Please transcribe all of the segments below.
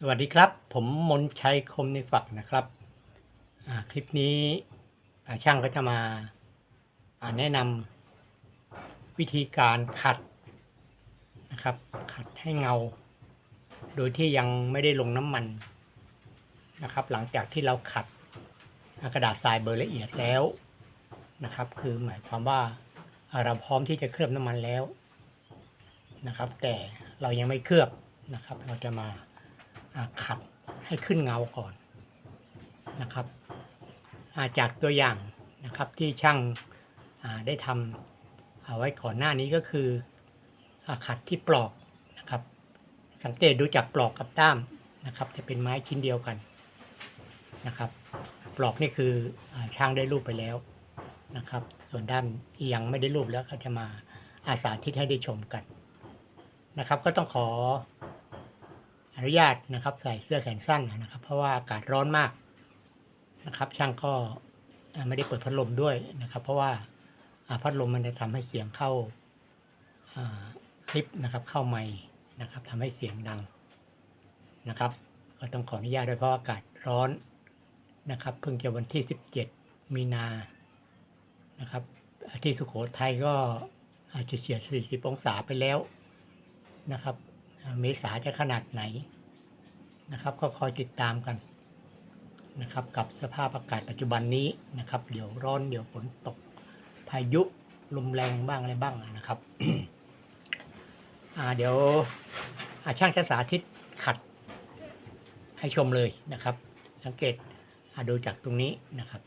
สวัสดีครับ ผมมนชัยคมในฝักนะครับคลิปนี้ช่างก็จะมาแนะนำวิธีการขัดนะครับ ขัดให้เงา โดยที่ยังไม่ได้ลงน้ำมันนะครับ หลังจากที่เราขัดกระดาษทรายเบอร์ละเอียดแล้วนะครับ คือหมายความว่าเราพร้อมที่จะเคลือบน้ำมันแล้วนะครับ แต่เรายังไม่เคลือบนะครับ เราจะมา ขัดให้ขึ้นเงาก่อนนะครับาจากตัวอย่างนะครับที่ช่างาได้ทำเอาไว้ก่อนหน้านี้ก็คืออขัดที่ปลอกนะครับ สังเกตดูจากปลอกกับด้ามนะครับ จะเป็นไม้ชิ้นเดียวกันนะครับ ปลอกนี่คืออช่างได้รูปไปแล้วนะครับ ส่วนด้ามยังไม่ได้รูปแล้วก็จะมาอาสาธิตให้ได้ชมกันนะครับ ก็ต้องขอ อนุญาตนะครับ ใส่เสื้อแขนสั้นนะครับ เพราะว่าอากาศร้อนมากนะครับ ช่างก็ไม่ได้เปิดพัดลมด้วยนะครับ เพราะว่าอ่าพัดลมมันจะทำให้เสียงเข้าอ่าคลิปนะครับ เข้าไมค์นะครับทำให้เสียงดังนะครับ ก็ต้องขออนุญาตด้วยเพราะอากาศร้อนนะครับ เพิ่งจะวันที่ 17 มีนานะครับ ที่สุโขทัยก็อาจจะเฉียด 40 องศาไปแล้วนะครับ เมษาจะขนาดไหนนะครับ ก็คอยติดตามกันนะครับ กับสภาพอากาศปัจจุบันนี้นะครับ เดี๋ยวร้อนเดี๋ยวฝนตก พายุลมแรงบ้างอะไรบ้างนะครับเดี๋ยวอาช่างจะสาธิตขัดให้ชมเลยนะครับ สังเกตอาดูจากตรงนี้นะครับ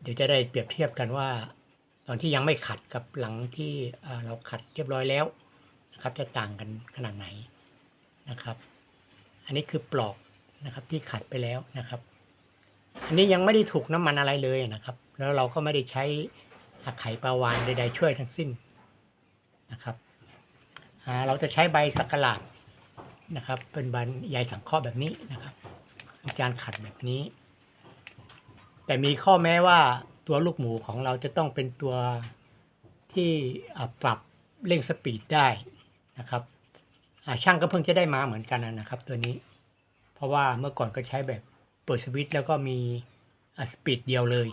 เดี๋ยวจะได้เปรียบเทียบกันว่า ตอนที่ยังไม่ขัดกับหลังที่เราขัดเรียบร้อยแล้วนะครับ จะต่างกันขนาดไหนนะครับ อันนี้คือปลอกนะครับที่ขัดไปแล้วนะครับ อันนี้ยังไม่ได้ถูกน้ำมันอะไรเลยนะครับ แล้วเราก็ไม่ได้ใช้ไข่ปลาวานใดๆช่วยทั้งสิ้นนะครับเราจะใช้ใบสักหลาดนะครับ เป็นใบใยสังเคราะห์แบบนี้นะครับการขัดแบบนี้ แต่มีข้อแม้ว่า ตัวลูกหมูของเราจะต้องเป็นตัวที่ปรับเร่งสปีดได้นะครับช่างก็เพิ่งจะได้มาเหมือนกันนะครับ ตัวนี้ เพราะว่าเมื่อก่อนก็ใช้แบบเปิดสวิตช์แล้วก็มีสปีดเดียวเลย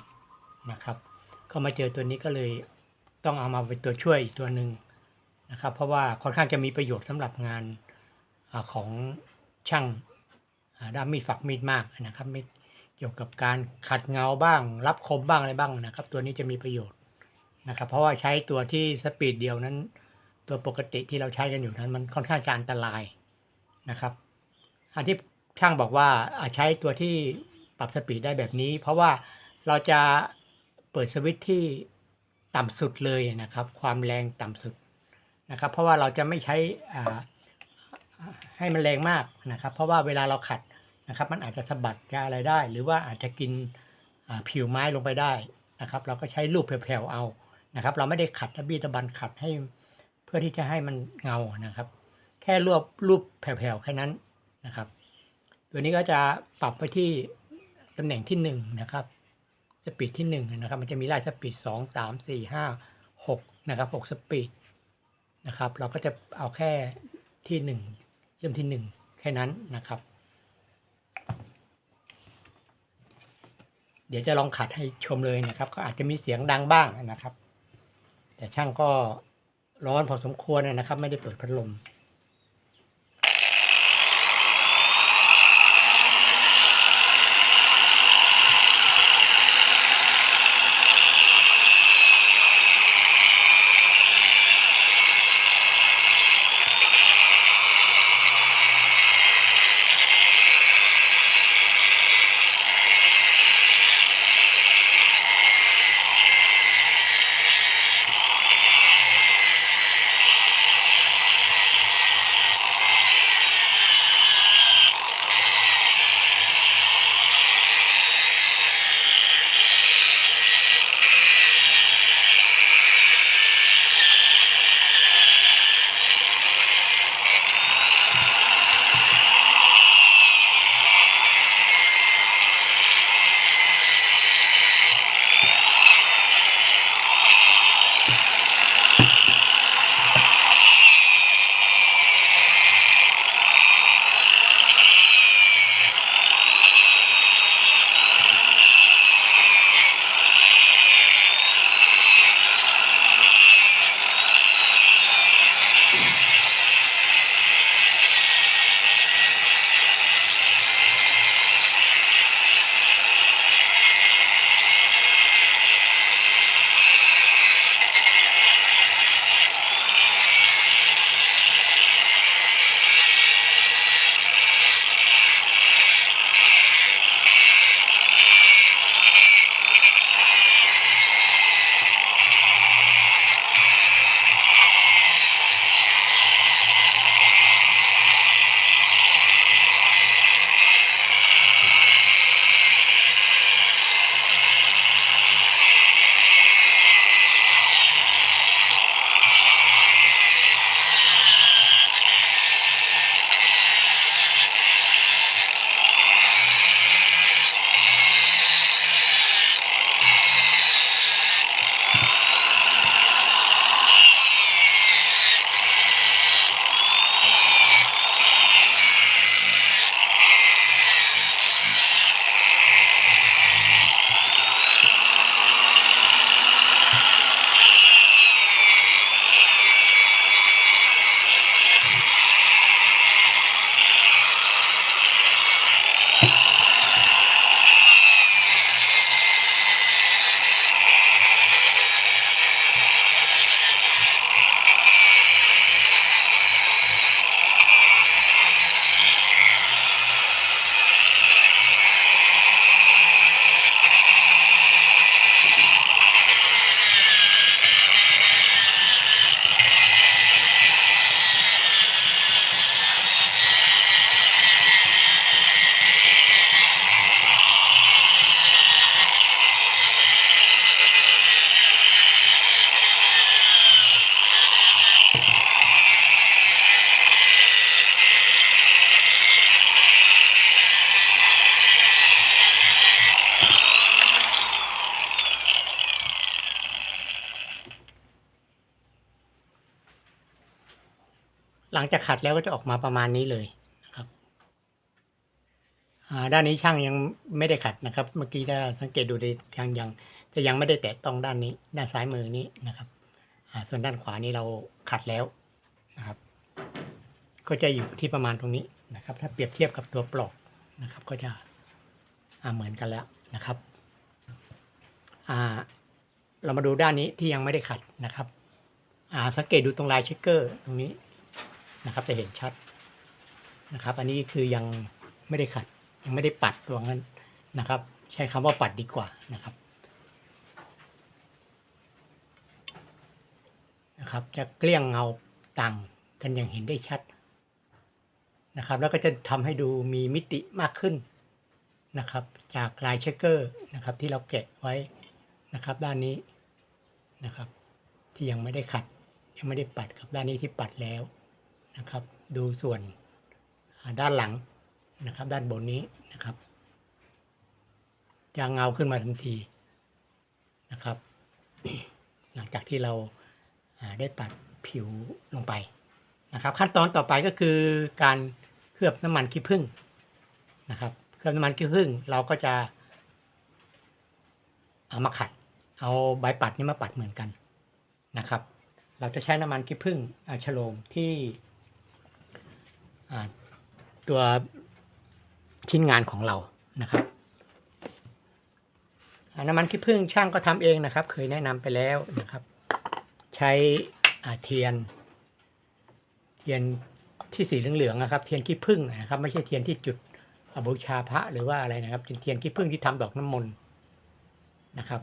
นะครับ ก็มาเจอตัวนี้ก็เลยต้องเอามาเป็นตัวช่วยอีกตัวหนึ่งนะครับ เพราะว่าค่อนข้างจะมีประโยชน์สำหรับงานของช่างด้ามมีดฝักมีดมากนะครับไม่ เกี่ยวกับการขัดเงาบ้าง รับคมบ้างอะไรบ้างนะครับ ตัวนี้จะมีประโยชน์นะครับ เพราะว่าใช้ตัวที่สปีดเดียวนั้น ตัวปกติที่เราใช้กันอยู่นั้น มันค่อนข้างจะอันตรายนะครับ อันที่ช่างบอกว่าอ่าใช้ตัวที่ปรับสปีดได้แบบนี้ เพราะว่าเราจะเปิดสวิตช์ที่ต่ำสุดเลยนะครับ ความแรงต่ำสุดนะครับ เพราะว่าเราจะไม่ใช้อ่าให้มันแรงมากนะครับ เพราะว่าเวลาเราขัด นะครับ มันอาจจะสะบัดจะอะไรได้ หรือว่าอาจจะกินผิวไม้ลงไปได้นะครับ เราก็ใช้ลูบแผ่วๆเอานะครับ เราไม่ได้ขัดตะบี้ตะบันขัดให้ เพื่อที่จะให้มันเงานะครับ แค่รวบรูปแผ่วๆแค่นั้นนะครับ ตัวนี้ก็จะปรับไปที่ตำแหน่งที่หนึ่งนะครับสปีดที่หนึ่งนะครับ มันจะมีไล่สปีดสองสามสี่ห้าหกนะครับหกสปีดนะครับ เราก็จะเอาแค่ที่หนึ่งเริ่มที่หนึ่งแค่นั้นนะครับ ดี๋ยวจะลองขัดให้ชมเลยนะครับ ก็อาจจะมีเสียงดังบ้างนะครับ แต่ช่างก็ร้อนพอสมควรนะครับ ไม่ได้เปิดพัดลม หลังจากขัดแล้วก็จะออกมาประมาณนี้เลยนะครับด้านนี้ช่างยังไม่ได้ขัดนะครับ เมื่อกี้ถ้าสังเกตดูได้ยังยังแต่ยังไม่ได้แตะต้องด้านนี้ ด้านซ้ายมือนี้นะครับส่วนด้านขวานี้เราขัดแล้วนะครับ ก็จะอยู่ที่ประมาณตรงนี้นะครับ ถ้าเปรียบเทียบกับตัวปลอกนะครับ ก็จะเหมือนกันแล้วนะครับเรามาดูด้านนี้ที่ยังไม่ได้ขัดนะครับสังเกตดูตรงลายเช็คเกอร์ตรงนี้ นะครับจะเห็นชัดนะครับ อันนี้คือยังไม่ได้ขัด ยังไม่ได้ปัดตัวนั้นนะครับ ใช้คำว่าปัดดีกว่านะครับนะครับ จะเกลี้ยงเงาต่างกันอย่างเห็นได้ชัดนะครับ แล้วก็จะทำให้ดูมีมิติมากขึ้นนะครับ จากลายเชคเกอร์นะครับ ที่เราแกะไว้นะครับ ด้านนี้นะครับ ที่ยังไม่ได้ขัด ยังไม่ได้ปัดกับด้านนี้ที่ปัดแล้ว นะครับ ดูส่วนด้านหลังนะครับ ด้านบนนี้นะครับจะเงาขึ้นมาทันทีนะครับ หลังจากที่เราได้ปัดผิวลงไปนะครับ ขั้นตอนต่อไปก็คือการเคลือบน้ำมันขี้ผึ้งนะครับ เคลือบน้ำมันขี้ผึ้งเราก็จะเอามาขัด เอาใบปัดนี้มาปัดเหมือนกันนะครับ เราจะใช้น้ำมันขี้ผึ้งอาฉโลมที่ ตัวชิ้นงานของเรานะครับน้ำมันขี้ผึ้งช่างก็ทำเองนะครับ เคยแนะนำไปแล้วนะครับ ใช้เทียน เทียนที่สีเหลืองๆนะครับ เทียนขี้ผึ้งนะครับ ไม่ใช่เทียนที่จุดบูชาพระหรือว่าอะไรนะครับเป็นเทียนขี้ผึ้งที่ทำดอกน้ำมนต์นะครับ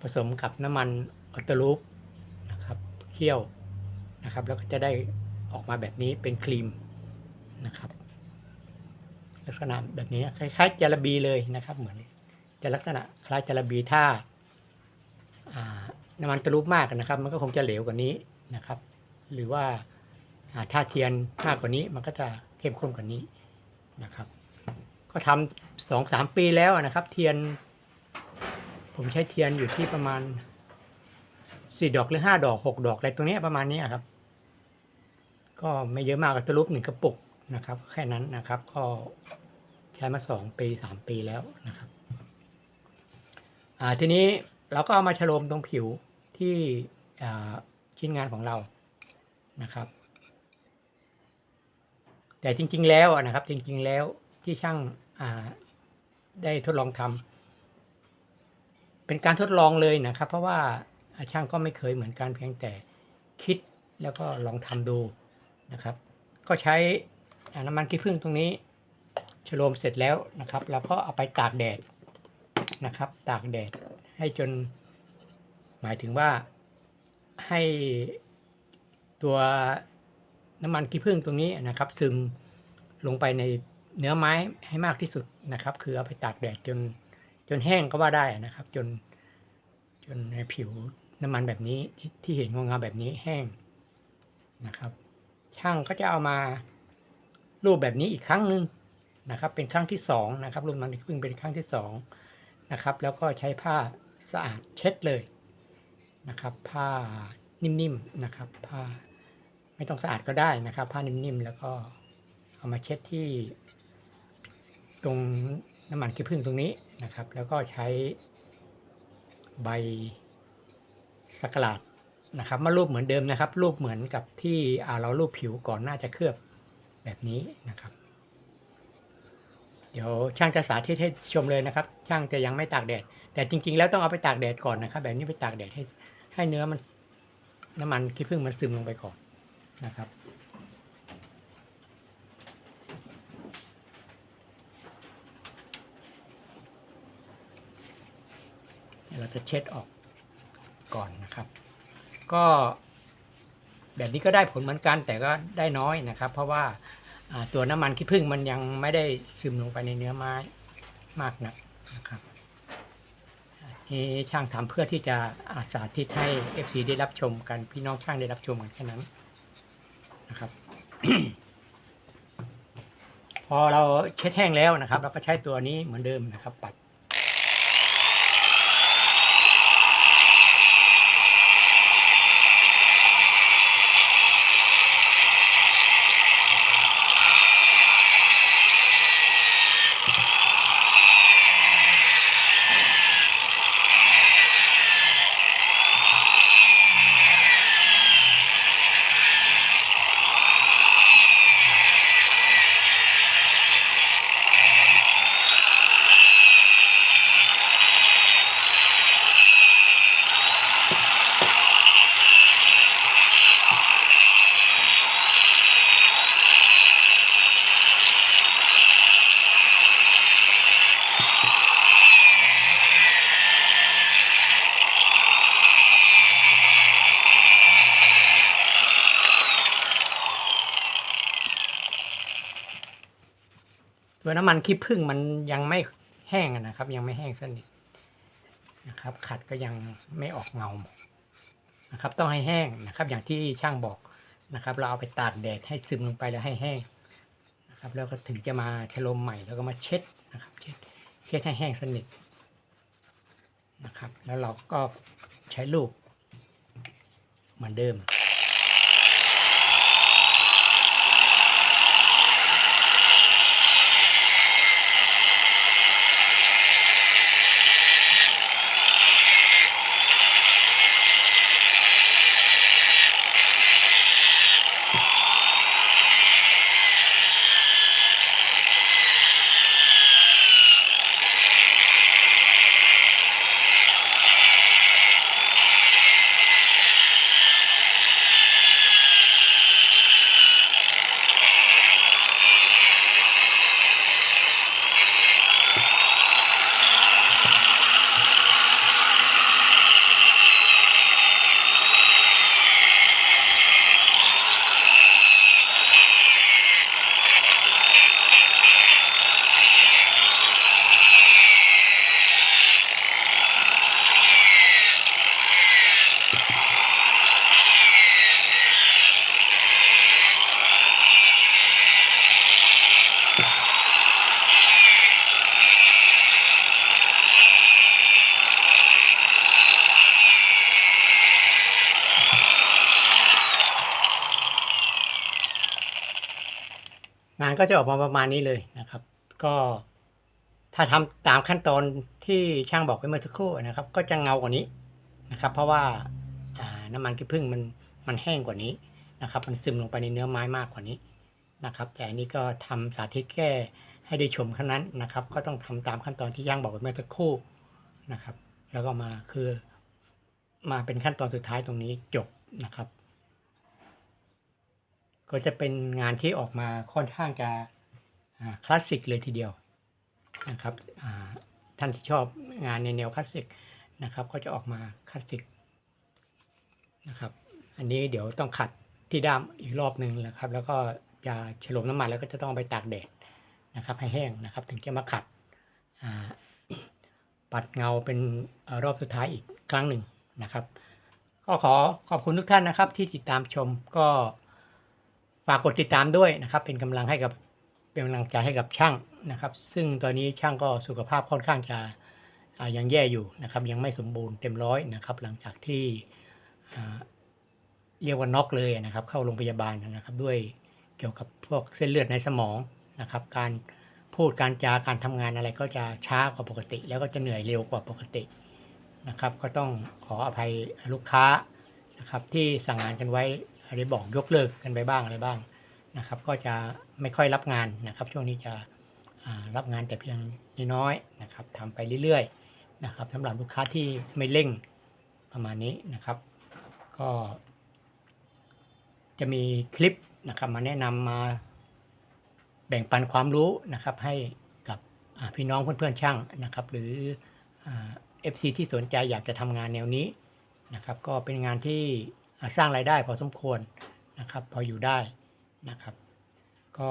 ผสมกับน้ำมันออตรูปนะครับเคี่ยวนะครับ แล้วก็จะได้ออกมาแบบนี้เป็นครีม นะครับลักษณะแบบนี้คล้ายๆจาระบีเลยนะครับ เหมือนจะลักษณะคล้ายจาระบีถ้าน้ำมันตะลุปมากนะครับ มันก็คงจะเหลวกว่านี้นะครับ หรือว่าถ้าเทียนมากกว่านี้มันก็จะเข้มข้นกว่านี้นะครับ ก็ทำสองสามปีแล้วนะครับ เทียน ผมใช้เทียนอยู่ที่ประมาณสี่ดอกหรือห้าดอกหกดอกอะไรตรงนี้ประมาณนี้ครับ ก็ไม่เยอะมากกับตะลุปหนึ่งกระปุก นะครับ แค่นั้นนะครับ ก็ใช้มาสองปีสามปีแล้วนะครับ อ่าทีนี้เราก็เอามาฉโลมตรงผิวที่ชิ้นงานของเรานะครับ แต่จริง ๆ แล้วนะครับ จริง ๆ แล้วที่ช่างาได้ทดลองทำเป็นการทดลองเลยนะครับ เพราะว่าช่างก็ไม่เคยเหมือนกันเพียงแต่คิดแล้วก็ลองทำดูนะครับ ก็ใช้ น้ำมันขี้ผึ้งตรงนี้ฉโลมเสร็จแล้วนะครับเราก็เอาไปตากแดดนะครับ ตากแดดให้จน หมายถึงว่าให้ตัวน้ำมันขี้ผึ้งตรงนี้นะครับ ซึมลงไปในเนื้อไม้ให้มากที่สุดนะครับ คือเอาไปตากแดดจนจนแห้งก็ว่าได้นะครับ จนจนในผิวน้ำมันแบบนี้ที่เห็นงงาแบบนี้แห้งนะครับ ช่างก็จะเอามา รูปแบบนี้อีกครั้งหนึ่งนะครับ เป็นครั้งที่สองนะครับรูปมันขี้ผึ้งเป็นครั้งที่สองนะครับ แล้วก็ใช้ผ้าสะอาดเช็ดเลยนะครับ ผ้านิ่มๆนะครับ ผ้าไม่ต้องสะอาดก็ได้นะครับ ผ้านิ่มๆแล้วก็เอามาเช็ดที่ ตรงน้ำมันขี้ผึ้งตรงนี้นะครับ แล้วก็ใช้ใบสักหลาดนะครับ มารูปเหมือนเดิมนะครับ รูปเหมือนกับที่เรารูปผิวก่อนหน้าจะเคลือบ แบบนี้นะครับ เดี๋ยวช่างจะสาธิตให้ชมเลยนะครับ ช่างจะยังไม่ตากแดด แต่จริง ๆ แล้วต้องเอาไปตากแดดก่อนนะครับ แบบนี้ไปตากแดดให้ให้เนื้อมันน้ำมันขี้ผึ้งมันซึมลงไปก่อนนะครับเราจะเช็ดออกก่อนนะครับ ก็ แบบนี้ก็ได้ผลเหมือนกันแต่ก็ได้น้อยนะครับ เพราะว่าตัวน้ำมันขี้ผึ้งมันยังไม่ได้ซึมลงไปในเนื้อไม้มากนักนะครับนี่ช่างทำเพื่อที่จะอาสาธิตให้ FC ได้รับชมกันพี่น้องช่างได้รับชมกันแค่นั้นนะครับ พอเราเช็ดแห้งแล้วนะครับ เราก็ใช้ตัวนี้เหมือนเดิมนะครับ ปัด ตัวน้ำมันขี้ผึ้งมันยังไม่แห้งนะครับ ยังไม่แห้งสนิทนะครับ ขัดก็ยังไม่ออกเงานะครับ ต้องให้แห้งนะครับ อย่างที่ช่างบอกนะครับ เราเอาไปตากแดดให้ซึมลงไปแล้วให้แห้งนะครับ แล้วก็ถึงจะมาชโลมใหม่แล้วก็มาเช็ดนะครับ เช็ดเช็ดให้แห้งสนิทนะครับ แล้วเราก็ใช้ลูกเหมือนเดิม งานก็จะออกมาประมาณนี้เลยนะครับ ก็ถ้าทำตามขั้นตอนที่ช่างบอกไปเมื่อสักครู่นะครับ ก็จะเงากว่านี้นะครับ เพราะว่าน้ำมันขี้ผึ้งมันมันแห้งกว่านี้นะครับ มันซึมลงไปในเนื้อไม้มากกว่านี้นะครับ แต่อันนี้ก็ทำสาธิตแค่ให้ได้ชมแค่นั้นนะครับ ก็ต้องทำตามขั้นตอนที่ย่างบอกไปเมื่อสักครู่นะครับ แล้วก็มาคือมาเป็นขั้นตอนสุดท้ายตรงนี้จบนะครับ ก็จะเป็นงานที่ออกมาค่อนข้างจะคลาสสิกเลยทีเดียวนะครับท่านที่ชอบงานในแนวคลาสสิกนะครับ ก็จะออกมาคลาสสิกนะครับ อันนี้เดี๋ยวต้องขัดที่ด้ามอีกรอบหนึ่งนะครับ แล้วก็จะฉโลมน้ำมันแล้วก็จะต้องไปตากแดดนะครับ ให้แห้งนะครับ ถึงจะมาขัดปัดเงาเป็นรอบสุดท้ายอีกครั้งหนึ่งนะครับ ก็ขอขอบคุณทุกท่านนะครับ ที่ติดตามชมก็ากกดติดตามด้วยนะครับ เป็นกำลังให้กับเป็นกำลังใจให้กับช่างนะครับ ซึ่งตอนนี้ช่างก็สุขภาพค่อนข้างจะยังแย่อยู่นะครับ ยังไม่สมบูรณ์เต็มร้อยนะครับ หลังจากที่เรียกว่าน็อกเลยนะครับ เข้าโรงพยาบาลนะครับ ด้วยเกี่ยวกับพวกเส้นเลือดในสมองนะครับ การพูดการจาการทำงานอะไรก็จะช้ากว่าปกติ แล้วก็จะเหนื่อยเร็วกว่าปกตินะครับ ก็ต้องขออภัยลูกค้านะครับที่สั่งงานกันไว้ ได้บอกยกเลิกกันไปบ้างอะไรบ้างนะครับ ก็จะไม่ค่อยรับงานนะครับ ช่วงนี้จะรับงานแต่เพียงน้อยๆนะครับทำไปเรื่อยๆนะครับสำหรับลูกค้าที่ไม่เร่งประมาณนี้นะครับ ก็ จะมีคลิปนะครับ มาแนะนำมาแบ่งปันความรู้นะครับ ให้กับพี่น้องเพื่อนๆช่างนะครับ หรืออ่า FC ที่สนใจอยากจะทำงานแนวนี้นะครับ ก็เป็นงานที่ สร้างรายได้พอสมควรนะครับ พออยู่ได้นะครับ ก็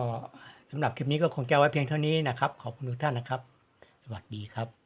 สำหรับคลิปนี้ก็คงแก้ไว้เพียงเท่านี้นะครับ ขอบคุณทุกท่านนะครับ สวัสดีครับ